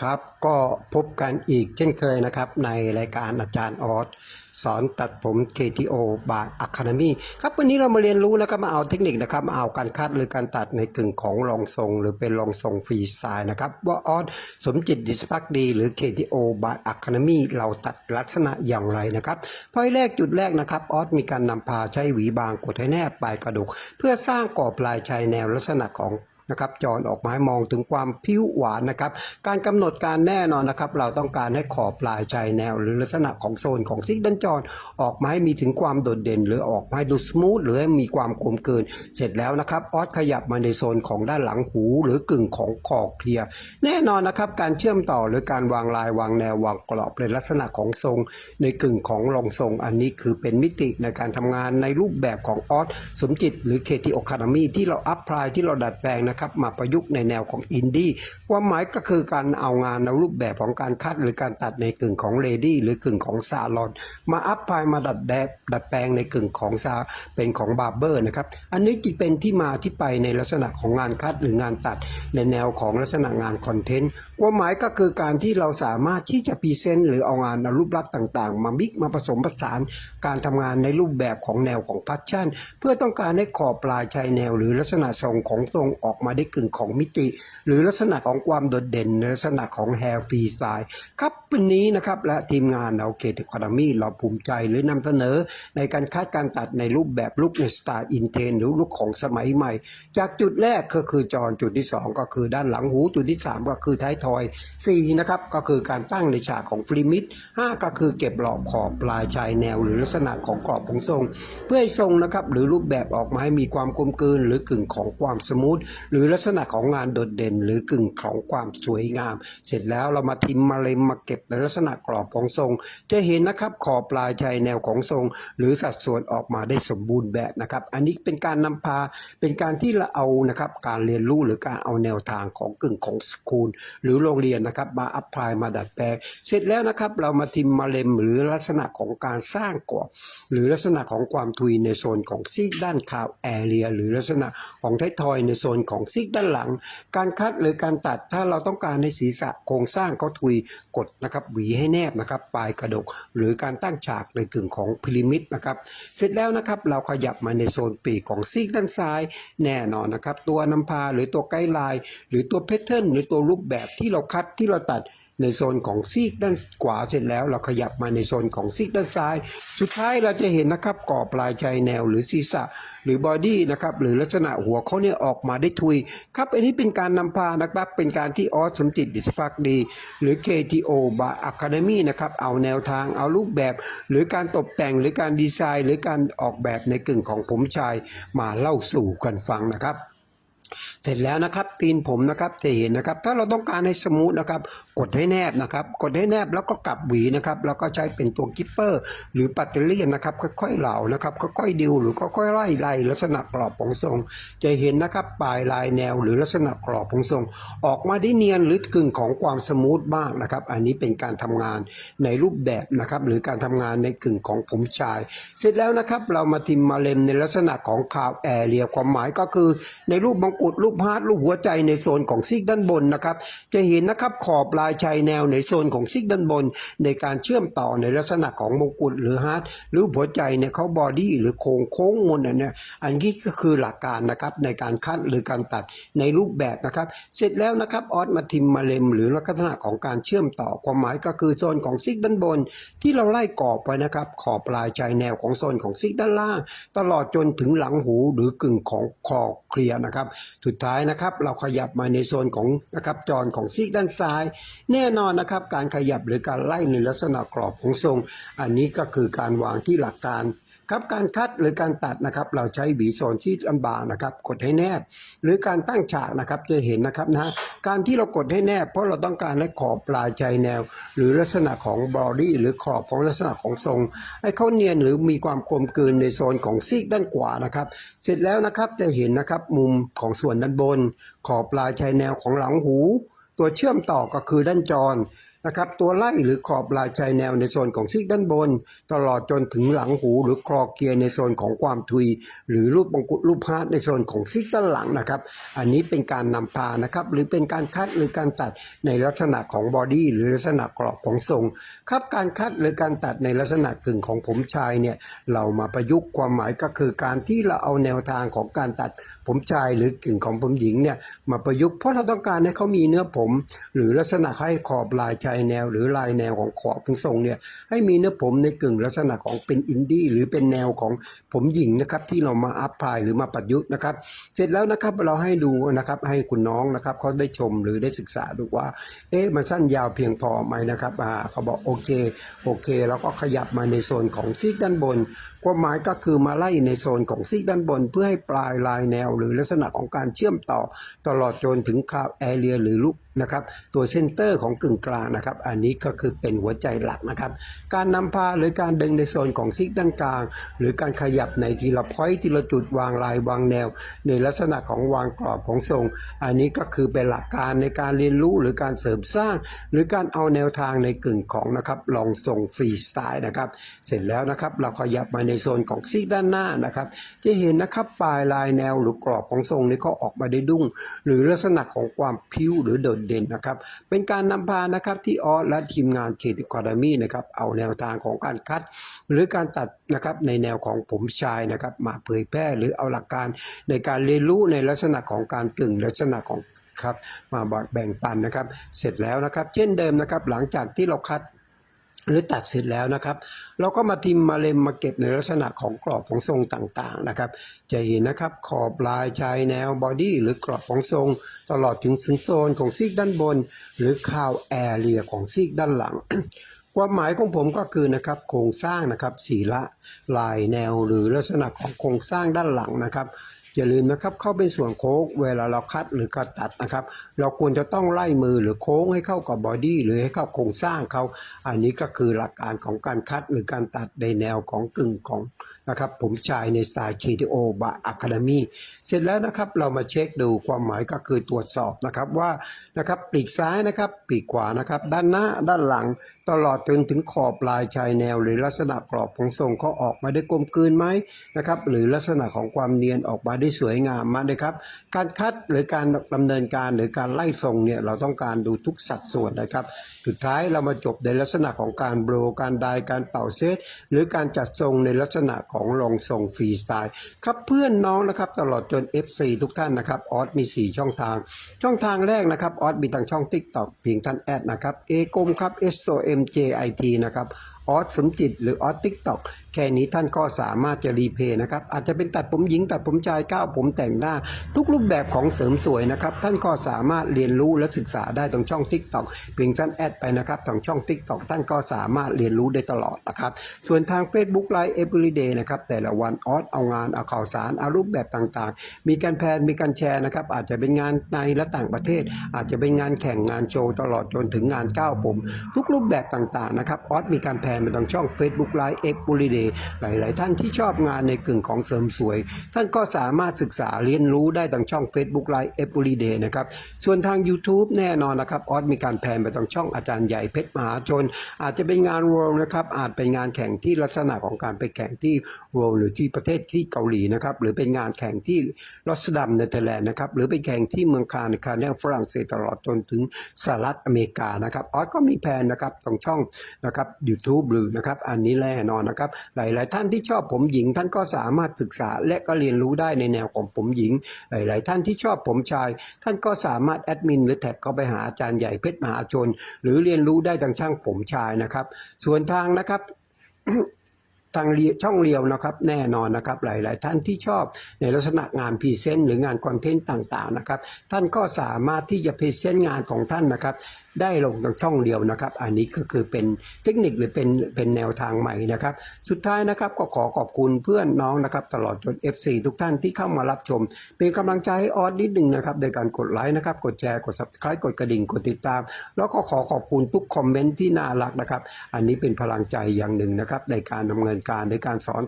ครับก็พบกันอีกเช่นเคยนะครับ ในรายการอาจารย์ออสสอนตัดผม KTO บาย Academy ครับวันนี้เรามาเรียนรู้แล้วก็มาเอาเทคนิคนะครับมาเอาการคาดหรือการตัดในกึ่งของรองทรง หรือเป็นรองทรงฟรีสไตล์นะครับว่าออสสมจิตดิสพักดี หรือ KTO บาย Academy เราตัดลักษณะอย่างไรนะครับพอยแรกจุดแรกนะครับออสมีการนำพาใช้หวีบางกดให้แนบปลายกระดูก เพื่อสร้างกรอบลายชายแนวลักษณะของ นะครับจอนออกมาให้มองถึงความผิวหวานนะครับ การกำหนดการแน่นอนนะครับ เราต้องการให้ขอบปลายชายแนว หรือลักษณะของโซนของซิกด้านจอนออกมาให้มีถึงความโดดเด่น หรือออกมาให้ดูสมูทหรือให้มีความกลมกลืนเสร็จแล้วนะครับออสขยับมาในโซนของด้านหลังหู หรือกึ่งของคอเคลีย แน่นอนนะครับการเชื่อมต่อหรือการวางลายวางแนววางกรอบในลักษณะของทรง ในกึ่งของรองทรง อันนี้คือเป็นมิติในการทำงานในรูปแบบของออสสมจิต หรือ KT Academy ที่เราอัพพลายที่เราดัดแปลงนะครับมาประยุกต์ในแนวของอินดี้ความหมายก็คือการเอางานในรูปแบบของการคัดหรือการตัดในกึ่งของเลดี้หรือกึ่งของซาลอน มาอัพพายมาดัดแดบดัดแปลงในกึ่งของซาเป็นของบาร์เบอร์นะครับอันนี้จึงเป็นที่มาที่ไปในลักษณะของงานคัดหรืองานตัดในแนวของลักษณะงานคอนเทนต์ความหมายก็คือการที่เราสามารถที่จะพรีเซนต์หรือเอางานในรูปลักษณ์ต่างๆ มามิกมาผสมผสานการทำงานในรูปแบบของแนวของพัชชั่น เพื่อต้องการให้ขอบปลายชายแนวหรือลักษณะทรงของทรงออกมาาได้กึ่งของมิติ หรือลักษณะของความโดดเด่นในลักษณะของแฮร์ฟรีสไตล์ครับวันนี้นะครับและทีมงานเราเกตคาดามี่เราภูมิใจหรือนำเสนอ ในการคาดการตัดในรูปแบบลุกในสไตล์อินเทนหรือลุกของสมัยใหม่ จากจุดแรกก็คือจอจุดที่ 2 ก็คือด้านหลังหูจุดที่ 3 ก็คือท้ายทอย4นะครับก็คือการตั้งในฉากของฟรีมิด5ก็คือเก็บหลอกขอบปลายชายแนว หรือลักษณะของกรอบของทรง เพื่อให้ทรงนะครับหรือรูปแบบออกมาให้มีความกลมกลืนหรือกึ่งของความสมูทหรืือลักษณะของงานโดดเด่น หรือกึ่งของความสวยงาม เสร็จแล้วเรามาทิมมาเล็มมาเก็บในลักษณะกรอบของทรง จะเห็นนะครับขอบปลายชายแนวของทรง หรือสัดส่วนออกมาได้สมบูรณ์แบบนะครับ อันนี้เป็นการนำพาเป็นการที่เราเอานะครับการเรียนรู้หรือการเอาแนวทางของกึ่งของสคูล หรือโรงเรียนนะครับมาอัพพลายมาดัดแปลงเสร็จแล้วนะครับเรามาทิมมาเล็มหรือลักษณะของการสร้างกรอบหรือลักษณะของความทุยในโซนของซีกด้านขาวแอเรียหรือลักษณะของท้ายทอยในโซนของซีกด้านหลัง การคัดหรือการตัดถ้าเราต้องการในศีรษะโครงสร้างเขาทุยกดนะครับหวีให้แนบนะครับปลายกระดก หรือการตั้งฉากในกึ่งของพิริมิดนะครับเสร็จแล้วนะครับเราขยับมาในโซนปีกของซีกด้านซ้ายแน่นอนนะครับตัวนำพาหรือตัวไกด์ไลน์หรือตัวแพทเทิร์นหรือตัวรูปแบบที่เราคัดที่เราตัด ในโซนของซีกด้านขวาเสร็จแล้ว เราขยับมาในโซนของซีกด้านซ้าย สุดท้ายเราจะเห็นนะครับกรอบปลายชายแนวหรือศีรษะ หรือบอดี้นะครับหรือลักษณะหัวเขาเนี่ยออกมาได้ทุยครับอันนี้เป็นการนำพานะครับเป็นการที่ออสสมจิตดิสพักดี หรือ KTO บาอะคาเดมี่นะครับเอาแนวทางเอารูปแบบ หรือการตกแต่งหรือการดีไซน์ หรือการออกแบบในกึ่งของผมชายมาเล่าสู่กันฟังนะครับ เสร็จแล้วนะครับตีนผมนะครับจะเห็นนะครับ ถ้าเราต้องการให้สมูทนะครับ กดให้แนบนะครับ กดให้แนบแล้วก็กลับหวีนะครับแล้วก็ใช้เป็นตัวกิปเปอร์ หรือปัตเตอร์เลียนนะครับ ค่อยๆเหล่านะครับค่อยๆดิวหรือค่อยๆไล่ไล่ลักษณะกรอบของทรง จะเห็นนะครับปลายลายแนวหรือลักษณะกรอบของทรง ออกมาได้เนียนหรือกึ่งของความสมูทบ้างนะครับ อันนี้เป็นการทำงานในรูปแบบนะครับ หรือการทำงานในกึ่งของผมชาย เสร็จแล้วนะครับ เรามาทิมมาเล็มในลักษณะของคาวแอเรียความหมายก็คือในรูปมงกุฎรูปฮาร์ดรูปหัวใจในโซนของซีกด้านบนนะครับ จะเห็นนะครับขอบลายชายแนวในโซนของซีกด้านบน ในการเชื่อมต่อในลักษณะของมงกุฎหรือฮาร์ดหรือหัวใจเนี่ยเขาบอดี้หรือโครงโค้งมนอันเนี่ยอันนี้ก็คือหลักการนะครับในการคัดหรือการตัดในรูปแบบนะครับ เสร็จแล้วนะครับออสมาทิมมาเลมหรือลักษณะของการเชื่อมต่อความหมายก็คือโซนของซีกด้านบน ที่เราไล่กรอบไปนะครับขอบปลายชายแนวของโซนของซีกด้านล่าง ตลอดจนถึงหลังหูหรือกึ่งของคอเคลียนะครับสุดท้ายนะครับ เราขยับมาในโซนของนะครับจอนของซีกด้านซ้าย แน่นอนนะครับ การขยับหรือการไล่ในลักษณะกรอบของทรง อันนี้ก็คือการวางที่หลักการ ครับการคัดหรือการตัดนะครับ เราใช้หวีโซนที่ลำบากนะครับ กดให้แนบ หรือการตั้งฉากนะครับจะเห็นนะครับนะการที่เรากดให้แนบ เพราะเราต้องการให้ขอบปลายใจแนว หรือลักษณะของบอดี้หรือขอบของลักษณะของทรง ให้เขาเนียนหรือมีความกลมกลืนในโซนของซีกด้านขวานะครับ เสร็จแล้วนะครับจะเห็นนะครับมุมของส่วนด้านบน ขอบปลายชายแนวของหลังหู ตัวเชื่อมต่อก็คือด้านจร นะครับตัวไล่หรือขอบลายชายแนวในโซนของซีกด้านบน ตลอดจนถึงหลังหูหรือคลอเกียร์ในโซนของความทุย หรือรูปมงกุฎรูปฮาร์ดในโซนของซีกด้านหลังนะครับ อันนี้เป็นการนำพานะครับหรือเป็นการคัดหรือการตัดในลักษณะของบอดี้หรือลักษณะกรอบของทรงครับการคัดหรือการตัดในลักษณะกึ่งของผมชายเนี่ยเรามาประยุกต์ความหมายก็คือการที่เราเอาแนวทางของการตัดผมชายหรือกึ่งของผมหญิงเนี่ยมาประยุกต์เพราะเราต้องการให้เขามีเนื้อผม หรือลักษณะให้ขอบลายชายแนวหรือลายแนวของขอบของทรงเนี่ยให้มีเนื้อผมในกึ่งลักษณะของเป็นอินดี้หรือเป็นแนวของผมหญิงนะครับที่เรามาอัพพลายหรือมาประยุกต์นะครับ เสร็จแล้วนะครับเราให้ดูนะครับให้คุณน้องนะครับเขาได้ชมหรือได้ศึกษาดูว่า เอ๊ะมันสั้นยาวเพียงพอไหมนะครับอ่าเขาบอกโอเคโอเค แล้วก็ขยับมาในโซนของซีกด้านบนความหมายก็คือมาไล่ในโซนของซีกด้านบน เพื่อให้ปลายลายแนว หรือลักษณะของการเชื่อมต่อตลอดจนถึงคาวแอเรียหรือลูกนะครับตัวเซนเตอร์ของกึ่งกลางนะครับ อันนี้ก็คือเป็นหัวใจหลักนะครับ การนำพาหรือการดึงในโซนของซีกด้านกลาง หรือการขยับในทีละพอยต์ทีละจุดวางลายวางแนว ในลักษณะของวางกรอบของทรง อันนี้ก็คือเป็นหลักการในการเรียนรู้หรือการเสริมสร้าง หรือการเอาแนวทางในกึ่งของนะครับลองทรงฟรีสไตล์นะครับ เสร็จแล้วนะครับเราขยับมาในโซนของซีกด้านหน้านะครับ จะเห็นนะครับปลายลายแนวหรือกรอบของทรงนี้ก็ออกมาได้ดุ้ง หรือลักษณะของความพิ้วหรือโดดเด่นนะครับ เป็นการนำพานะครับที่ออสและทีมงานเคดิคอดามีนะครับเอาแนวทางของการคัด หรือการตัดนะครับในแนวของผมชายนะครับมาเผยแพร่หรือเอาหลักการในการเรียนรู้ในลักษณะของการกึ่งลักษณะของครับมาแบ่งปันนะครับ เสร็จแล้วนะครับ เช่นเดิมนะครับ หลังจากที่เราคัด หรือตัดเสร็จแล้วนะครับ เราก็มาทิมมาเล็มมาเก็บในลักษณะของกรอบของทรงต่างๆนะครับจะเห็นนะครับขอบลายชายแนวบอดี้หรือกรอบของทรง ตลอดถึงถึงโซนของซีกด้านบน หรือคาวแอเรียของซีกด้านหลังความหมายของผมก็คือนะครับโครงสร้างนะครับสีละลายแนวหรือลักษณะของโครงสร้างด้านหลังนะครับ อย่าลืมนะครับเข้าเป็นส่วนโค้งเวลาเราคัดหรือการตัดนะครับ เราควรจะต้องไล่มือหรือโค้งให้เข้ากับบอดี้หรือให้เข้าโครงสร้างเขา อันนี้ก็คือหลักการของการคัดหรือการตัดในแนวของกึ่งของ นะครับผมชายในสไตล์ KTO บะอะคาเดมีเสร็จแล้วนะครับเรามาเช็คดูความหมายก็คือตรวจสอบนะครับว่านะครับปีกซ้ายนะครับปีกขวานะครับด้านหน้าด้านหลังตลอดจนถึงขอบปลายชายแนว หรือลักษณะกรอบของทรงเขาออกมาได้กลมกลืนไหมนะครับหรือลักษณะของความเนียนออกมาได้สวยงามมาเลยครับการคัดหรือการดำเนินการหรือการไล่ทรงเนี่ยเราต้องการดูทุกสัดส่วนนะครับ สุดท้ายเรามาจบในลักษณะของการโบรการไดายการเป่าเซตหรือการจัดทรงในลักษณะของลองทรงฟรีสไตล์ครับเพื่อนน้องนะครับตลอดจน FC ทุกท่านนะครับออสมี 4 ช่องทาง ช่องทางแรกนะครับออสมีทางช่อง TikTok เพียงท่านแอดนะครับเอกมครับ S O M J I T นะครับออสสมจิตหรือออสทิกตอกแค่นี้ท่านก็สามารถจะรีเพย์นะครับ อาจจะเป็นตัดผมหญิงตัดผมชายก้าวผมแต่งหน้า ทุกรูปแบบของเสริมสวยนะครับ ท่านก็สามารถเรียนรู้และศึกษาได้ตรงช่อง TikTok เพียงท่านแอดไปนะครับทางช่อง TikTok ท่านก็สามารถเรียนรู้ได้ตลอดนะครับ ส่วนทาง Facebook Live Everyday นะครับแต่ละวันออสเอางานเอาข่าวสารเอารูปแบบต่างๆ มีการแพนมีการแชร์นะครับ อาจจะเป็นงานในและต่างประเทศ อาจจะเป็นงานแข่งงานโชว์ตลอดจนถึงงานก้าวผม ทุกรูปแบบต่างๆนะครับออสมีการแพนไปทางช่อง Facebook Live Everyday หลาย ๆ ท่านที่ชอบงานในกึ่งของเสริมสวย ท่านก็สามารถศึกษาเรียนรู้ได้ทางช่อง Facebook Live Everyday นะครับ ส่วนทาง YouTube แน่นอนนะครับออสมีการแพนไปทางช่องอาจารย์ใหญ่เพชรมหาชน อาจจะเป็นงาน World นะครับอาจเป็นงานแข่งที่ลักษณะของการไปแข่งที่ World หรือที่ประเทศที่เกาหลีนะครับหรือเป็นงานแข่งที่รอสดัมเนเธอร์แลนด์นะครับหรือไปแข่งที่เมืองคานคาเนลฝรั่งเศสตลอดจนถึงสหรัฐอเมริกานะครับออสก็มีแพนนะครับตรงช่องนะครับ YouTube หรือนะครับอันนี้แน่นอนนะครับ หลาย ๆ ท่านที่ชอบผมหญิง ท่านก็สามารถศึกษาและก็เรียนรู้ได้ในแนวของผมหญิง หลาย ๆ ท่านที่ชอบผมชาย ท่านก็สามารถแอดมินหรือแท็กเข้าไปหาอาจารย์ใหญ่เพชรมหาชน หรือเรียนรู้ได้ทางช่างผมชายนะครับ ส่วนทางนะครับทางช่องเรียวนะครับแน่นอนนะครับหลาย ๆ ท่านที่ชอบในลักษณะงานพรีเซนต์หรืองานคอนเทนต์ต่าง ๆ นะครับ ท่านก็สามารถที่จะพรีเซนต์งานของท่านนะครับ ได้ลงทางช่องเดียวนะครับ อันนี้ก็คือเป็นเทคนิคหรือเป็นเป็นแนวทางใหม่นะครับ สุดท้ายนะครับก็ขอขอบคุณเพื่อนน้องนะครับ ตลอดจน FC ทุกท่านที่เข้ามารับชม เป็นกำลังใจให้ออสนิดหนึ่งนะครับโดยการกดไลค์นะครับ กดแชร์กด subscribe กดกระดิ่งกดติดตาม แล้วก็ขอขอบคุณทุกคอมเมนต์ที่น่ารักนะครับ อันนี้เป็นพลังใจอย่างหนึ่งนะครับในการดำเนินการในการสอน